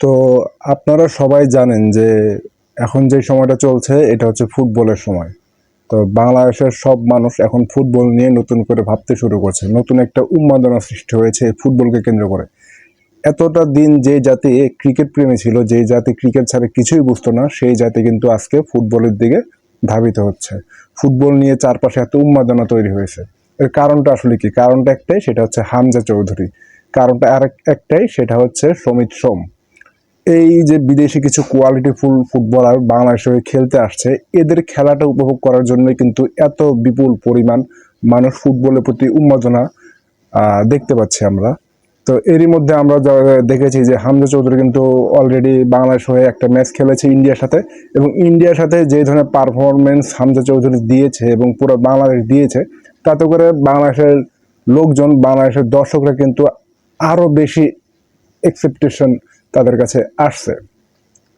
তো আপনারা সবাই জানেন যে এখন যে সময়টা চলছে, এটা হচ্ছে ফুটবলের সময়। তো বাংলাদেশের সব মানুষ এখন ফুটবল নিয়ে নতুন করে ভাবতে শুরু করছে। নতুন একটা উন্মাদনা সৃষ্টি হয়েছে ফুটবলকে কেন্দ্র করে। এতটা দিন যে জাতি ক্রিকেট প্রেমী ছিল, যে জাতি ক্রিকেট ছাড়া কিছুই বুঝতো না, সেই জাতি কিন্তু আজকে ফুটবলের দিকে ধাবিত হচ্ছে। ফুটবল নিয়ে চারপাশে এত উন্মাদনা তৈরি হয়েছে। এর কারণটা আসলে কি? কারণটা একটাই, সেটা হচ্ছে হামজা চৌধুরী। কারণটা আর একটাই, সেটা হচ্ছে সমিত সোম। এই যে বিদেশি কিছু কোয়ালিটি ফুল ফুটবলার বাংলাদেশে খেলতে আসছে, এদের খেলাটা উপভোগ করার জন্য কিন্তু এত বিপুল পরিমাণ মানুষ ফুটবলের প্রতি উন্মাদনা দেখতে পাচ্ছি আমরা। তো এরই মধ্যে আমরা দেখেছি যে হামজা চৌধুরী কিন্তু অলরেডি বাংলাদেশ হয়ে একটা ম্যাচ খেলেছে ইন্ডিয়ার সাথে এবং ইন্ডিয়ার সাথে যে ধরনের পারফরমেন্স হামজা চৌধুরী দিয়েছে এবং পুরো বাংলাদেশ দিয়েছে, তাতে করে বাংলাদেশের লোকজন, বাংলাদেশের দর্শকরা কিন্তু আরও বেশি এক্সেপটেশন তাদের কাছে আসছে।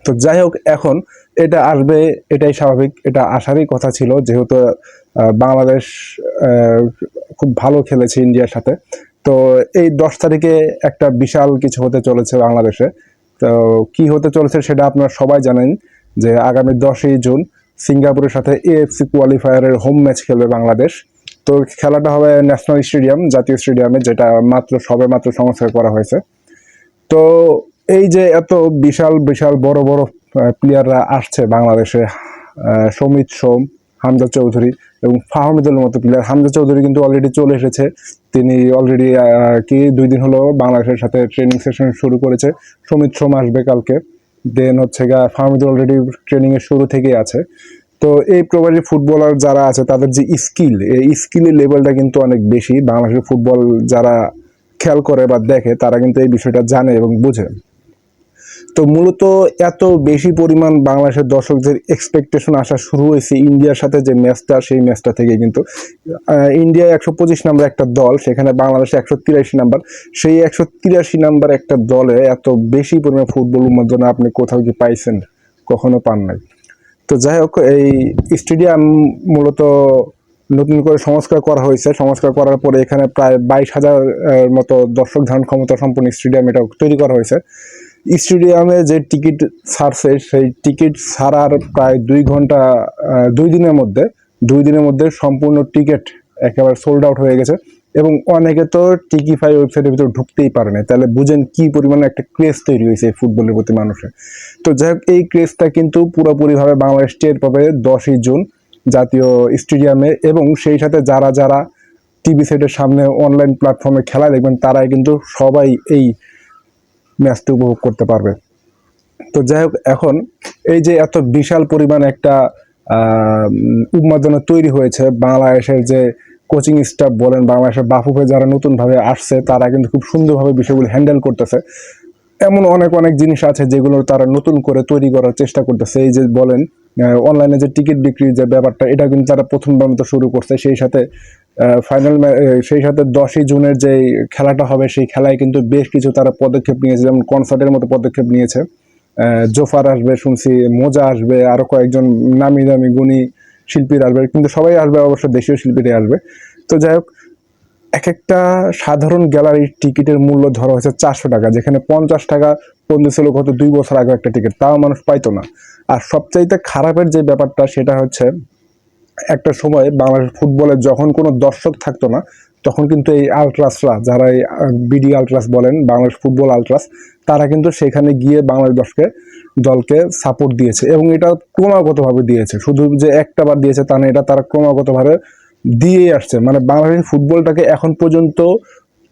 তো যাই হোক, এখন এটা আসবে, এটাই স্বাভাবিক, এটা আসারই কথা ছিল। যেহেতু বাংলাদেশ খুব ভালো খেলেছে ইন্ডিয়ার সাথে। তো এই দশ তারিখে একটা বিশাল কিছু হতে চলেছে বাংলাদেশে। তো কি হতে চলেছে সেটা আপনারা সবাই জানেন যে আগামী দশই জুন সিঙ্গাপুরের সাথে এএফসি কোয়ালিফায়ারের হোম ম্যাচ খেলবে বাংলাদেশ। তো খেলাটা হবে ন্যাশনাল স্টেডিয়াম জাতীয় স্টেডিয়ামে যেটা মাত্র সবে মাত্র সংস্কার করা হয়েছে। তো এই যে এত বিশাল বিশাল বড় বড় প্লেয়াররা আসছে বাংলাদেশে সমিত সোম, হামজা চৌধুরী এবং ফাহমিদুল মতো প্লেয়ার হামজা চৌধুরী কিন্তু অলরেডি চলে এসেছে। তিনি অলরেডি কি দুই দিন হলো বাংলাদেশের সাথে ট্রেনিং সেশন শুরু করেছে। সমিত সোম আসবে কালকে। দেন হচ্ছে গা ফাহমিদুল অলরেডি ট্রেনিং এর শুরু থেকেই আছে। তো এই প্রবাসী ফুটবলার যারা আছে, তাদের যে স্কিল এই স্কিলের লেভেলটা কিন্তু অনেক বেশি। বাংলাদেশের ফুটবল যারা খেয়াল করে বা দেখে, তারা কিন্তু এই বিষয়টা জানে এবং বুঝে। তো মূলত এত বেশি পরিমাণ বাংলাদেশের দর্শকদের এক্সপেকটেশন আসা শুরু হয়েছে ইন্ডিয়ার সাথে যে ম্যাচটা, সেই ম্যাচটা থেকে কিন্তু। ইন্ডিয়া একশো পঁচিশ নাম্বার একটা দল, সেখানে বাংলাদেশে একশো তিরাশি নাম্বার। সেই একশো তিরাশি নাম্বার একটা দলে এত বেশি পরিমাণ ফুটবল উন্মাদনা আপনি কোথাও কি পাইছেন? কখনো পান নাই। তো যাই হোক, এই স্টেডিয়াম মূলত নতুন করে সংস্কার করা হয়েছে। সংস্কার করার পরে এখানে প্রায় বাইশ হাজার মতো দর্শক ধারণ ক্ষমতা সম্পন্ন স্টেডিয়াম এটা তৈরি করা হয়েছে। স্টেডিয়ামে যে টিকিট ছাড়ছে, সেই টিকিট ছাড়ার প্রায় দুই ঘণ্টা দুই দিনের মধ্যে, দুই দিনের মধ্যে সম্পূর্ণ টিকিট একেবারে সোল্ড আউট হয়ে গেছে এবং অনেকে তো টিকিফাই ওয়েবসাইটের ভিতরে ঢুকতেই পারে না তাহলে বুঝেন কি পরিমাণে একটা ক্রেজ তৈরি হয়েছে এই ফুটবলের প্রতি মানুষের। তো যাই হোক, এই ক্রেজটা কিন্তু পুরোপুরিভাবে বাংলাদেশ টের পাবে দশই জুন জাতীয় স্টেডিয়ামে এবং সেই সাথে যারা যারা টিভি সেটের সামনে অনলাইন প্ল্যাটফর্মে খেলা দেখবেন, তারাই কিন্তু সবাই এই ম্যাচটি উপভোগ করতে পারবে। তো যাই হোক, এখন এই যে এত বিশাল পরিমাণ একটা উন্মাদনা তৈরি হয়েছে, বাংলাদেশের যে কোচিং স্টাফ বলেন, বাংলাদেশের বাফুফে যারা নতুনভাবে আসছে, তারা কিন্তু খুব সুন্দরভাবে বিষয়গুলো হ্যান্ডেল করতেছে। এমন অনেক অনেক জিনিস আছে যেগুলো তারা নতুন করে তৈরি করার চেষ্টা করতেছে। এই যে বলেন অনলাইনে যে টিকিট বিক্রির যে ব্যাপারটা, এটা কিন্তু তারা প্রথমবার মতো শুরু করছে। সেই সাথে ফাইনাল সেই সাথে দশই জুনের যে খেলাটা হবে, সেই খেলায় কিন্তু বেশ কিছু তারা পদক্ষেপ নিয়েছে। যেমন কনসার্টের মতো পদক্ষেপ নিয়েছে। জোফার আসবে, শুনছি মোজা আসবে, আরও কয়েকজন নামি দামি গুণী শিল্পীরা আসবে। কিন্তু সবাই আসবে, অবশ্য দেশীয় শিল্পীরাই আসবে। তো যাই হোক এক একটা সাধারণ গ্যালারির টিকিটের মূল্য ধরা হয়েছে চারশো টাকা, যেখানে পঞ্চাশ টাকা পর্যন্ত ছিল গত দুই বছর আগে একটা টিকিট, তাও মানুষ পাইতো না। আর সবচাইতে খারাপের যে ব্যাপারটা, সেটা হচ্ছে একটা সময় বাংলাদেশ ফুটবলে যখন কোনো দর্শক থাকতো না, তখন কিন্তু এই আলট্রাসরা যারা এই বিডি আলট্রাস বলেন, বাংলাদেশ ফুটবল আলট্রাস তারা কিন্তু সেখানে গিয়ে বাংলাদেশ দর্শকে দলকে সাপোর্ট দিয়েছে এবং এটা ক্রমাগতভাবে দিয়েছে। শুধু যে একটা বার দিয়েছে তা না এটা তারা ক্রমাগতভাবে দিয়েই আসছে। মানে বাংলাদেশের ফুটবলটাকে এখন পর্যন্ত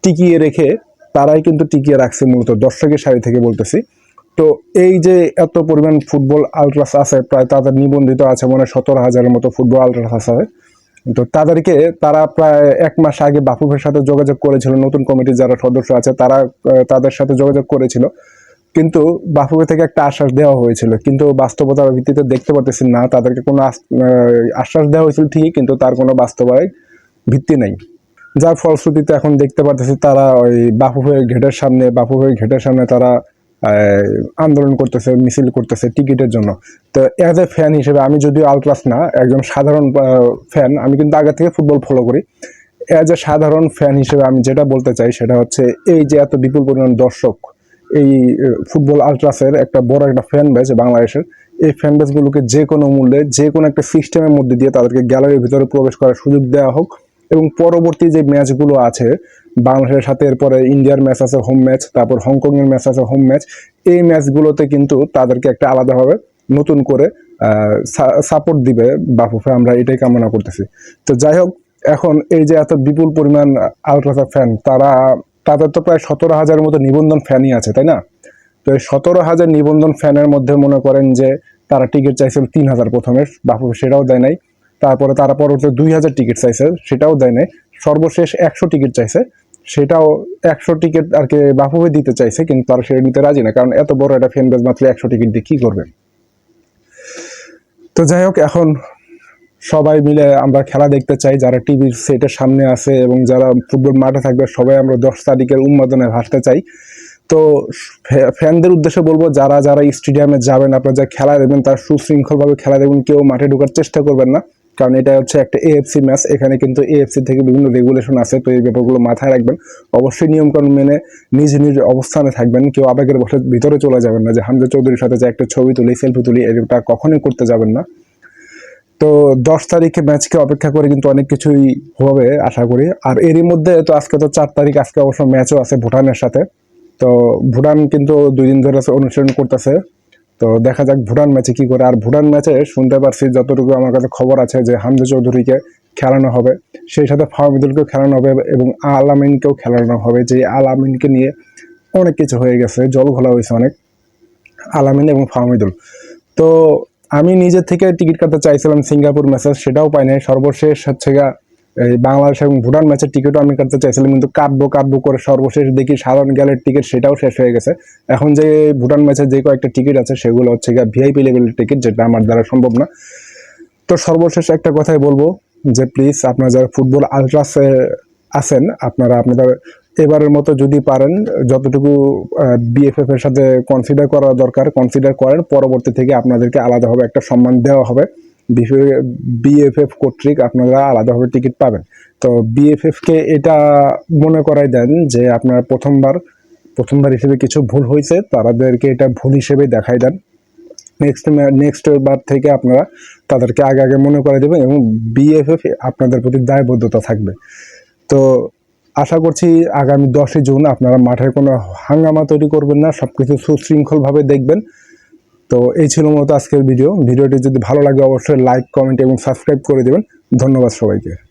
টিকিয়ে রেখে তারাই কিন্তু টিকিয়ে রাখছে মূলত। দর্শকের সারি থেকে বলতেছি। তো এই যে এত পরিমাণ ফুটবল আলট্রাস আছে, প্রায় তাদের নিবন্ধিত আছে মনে সতেরো হাজারের মতো ফুটবল আলট্রাস আছে। তো তাদেরকে তারা প্রায় এক মাস আগে বাফুফের সাথে যোগাযোগ করেছিল, নতুন কমিটির যারা সদস্য আছে তারা তাদের সাথে যোগাযোগ করেছিল। কিন্তু বাফুফে থেকে একটা আশ্বাস দেওয়া হয়েছিল, কিন্তু বাস্তবতার ভিত্তিতে দেখতে পারতেছি না, তাদেরকে কোনো আশ্বাস দেওয়া হয়েছিল ঠিকই, কিন্তু তার কোনো বাস্তবায়িক ভিত্তি নেই। যার ফলশ্রুতিতে এখন দেখতে পারতেছি তারা ওই বাফুফের ঘেটের সামনে, বাফুফের ঘেটের সামনে তারা আন্দোলন করতেছে, মিছিল করতেছে টিকিটের জন্য। তো অ্যাজ এ ফ্যান হিসেবে আমি যদিও আলট্রাস না, একজন সাধারণ ফ্যান আমি কিন্তু আগে থেকে ফুটবল ফলো করি। অ্যাজ এ সাধারণ ফ্যান হিসেবে আমি যেটা বলতে চাই সেটা হচ্ছে এই যে এত বিপুল পরিমাণ দর্শক, এই ফুটবল আলট্রাসের একটা বড় একটা ফ্যান বেজ বাংলাদেশের, এই ফ্যান বেজগুলোকে যে কোনো মূল্যে, যে কোনো একটা সিস্টেমের মধ্যে দিয়ে তাদেরকে গ্যালারির ভিতরে প্রবেশ করার সুযোগ দেওয়া হোক। এবং পরবর্তী যে ম্যাচগুলো আছে, বাংলাদেশের সাথে এরপরে ইন্ডিয়ার ম্যাচ আছে হোম ম্যাচ তারপর হংকং এর ম্যাচ আছে হোম ম্যাচ এই ম্যাচগুলোতে কিন্তু তাদেরকে একটা আলাদাভাবে নতুন করে সাপোর্ট দিবে বাফুফে। আমরা এটাই কামনা করতেছি। তো যাই হোক, এখন এই যে এত বিপুল পরিমাণ আলট্রাসা ফ্যান তারা, তাদের তো প্রায় সতেরো হাজারের মতো নিবন্ধন ফ্যানই আছে, তাই না? তো এই সতেরো হাজার নিবন্ধন ফ্যানের মধ্যে মনে করেন যে তারা টিকিট চাইছিল তিন হাজার প্রথমে, বাফুফে সেটাও দেয় নাই। তারপরে তারা পরবর্তী দুই হাজার টিকিট চাইছে, সেটাও দেয় নাই। সর্বশেষ একশো টিকিট চাইছে, সেটাও একশো টিকিট আর কি বাফুফে দিতে চাইছে, কিন্তু তারা সেটা নিতে রাজি না, কারণ এত বড় একটা ফ্যান বেজ মাত্র একশো টিকিট দিয়ে কী করবে? তো যাই হোক, এখন সবাই মিলে আমরা খেলা দেখতে চাই, যারা টিভির সেটের সামনে আছে এবং যারা ফুটবল মাঠে থাকবে, সবাই আমরা দশ তারিখের উন্মাদনায় ভাসতে চাই। তো ফ্যানদের উদ্দেশ্যে বলব, যারা যারা স্টেডিয়ামে যাবেন, আপনারা যা খেলা দেবেন তার সুশৃঙ্খলভাবে খেলা দেখবেন কেউ মাঠে ঢোকার চেষ্টা করবেন না। কারণ এটা হচ্ছে একটা এএফসি ম্যাচ এখানে কিন্তু এএফসি থেকে বিভিন্ন রেগুলেশন আছে, তো এই ব্যাপারগুলো মাথায় রাখবেন। অবশ্যই নিয়মকানুন মেনে নিজ নিজ অবস্থানে থাকবেন, কেউ আবেগের বসে ভিতরে চলে যাবেন না যে হামজা চৌধুরীর সাথে যে একটা ছবি তুলি সেলফি তুলি, এটা কখনোই করতে যাবেন না। তো দশ তারিখে ম্যাচকে অপেক্ষা করে কিন্তু অনেক কিছুই হবে, আশা করি। আর এরই মধ্যে তো আজকে তো চার তারিখ, আজকে অবশ্য ম্যাচও আছে ভুটানের সাথে। তো ভুটান কিন্তু দুই দিন ধরে অনুশীলন করতেছে। তো দেখা যাক ভুটান ম্যাচে কি করে। আর ভুটান ম্যাচে শুনতে পারছি যতটুকু আমার কাছে খবর আছে যে হামজা চৌধুরীকে খেলানো হবে, সেই সাথে ফাহমিদুলকেও খেলানো হবে এবং আলামিনকেও খেলানো হবে, যে আলামিনকে নিয়ে অনেক কিছু হয়ে গেছে, জল ঘোলা হয়েছে অনেক আলামিন এবং ফাহমিদুল। তো আমি নিজের থেকে টিকিট কাটতে চাইছিলাম সিঙ্গাপুর ম্যাচের সেটাও পাইনি। সর্বশেষ হচ্ছে গা বাংলাদেশ এবং ভুটান ম্যাচের টিকিটও আমি কাটতে চাইছিলাম, কিন্তু কাটবো কাটবো করে সর্বশেষ দেখি সাধারণ গ্যালের টিকিট সেটাও শেষ হয়ে গেছে। এখন যে ভুটান ম্যাচের যে কয়েকটা টিকিট আছে, সেগুলো হচ্ছে গিয়ে ভিআইপি লেভেলের টিকিট যেটা আমার দ্বারা সম্ভব না। তো সর্বশেষ একটা কথাই বলব যে প্লিজ আপনারা যারা ফুটবল আলট্রাসে আছেন, আপনারা আপনাদের এবারের মতো যদি পারেন, যতটুকু বিএফএফ এর সাথে কনসিডার করা দরকার কনসিডার করেন, পরবর্তী থেকে আপনাদেরকে আলাদাভাবে একটা সম্মান দেওয়া হবে। বিএফএফ কর্তৃক আপনারা আলাদাভাবে টিকিট পাবেন। তো বিএফএফ কে এটা মনে করাই দেন যে আপনারা প্রথমবার প্রথমবার হিসেবে কিছু ভুল হয়েছে তাদেরকে এটা ভুল হিসেবে দেখাই দেন। নেক্সট নেক্সট বার থেকে আপনারা তাদেরকে আগে আগে মনে করে দেবেন এবং বিএফএফ আপনাদের প্রতি দায়বদ্ধতা থাকবে। তো আশা করছি আগামী দশই জুন আপনারা মাঠে কোনো হাঙ্গামা তৈরি করবেন না সব কিছু সুশৃঙ্খলভাবে দেখবেন। তো এই ছিল মতো আজকের ভিডিও। ভিডিওটি যদি ভালো লাগে, অবশ্যই লাইক কমেন্ট এবং সাবস্ক্রাইব করে দেবেন। ধন্যবাদ সবাইকে।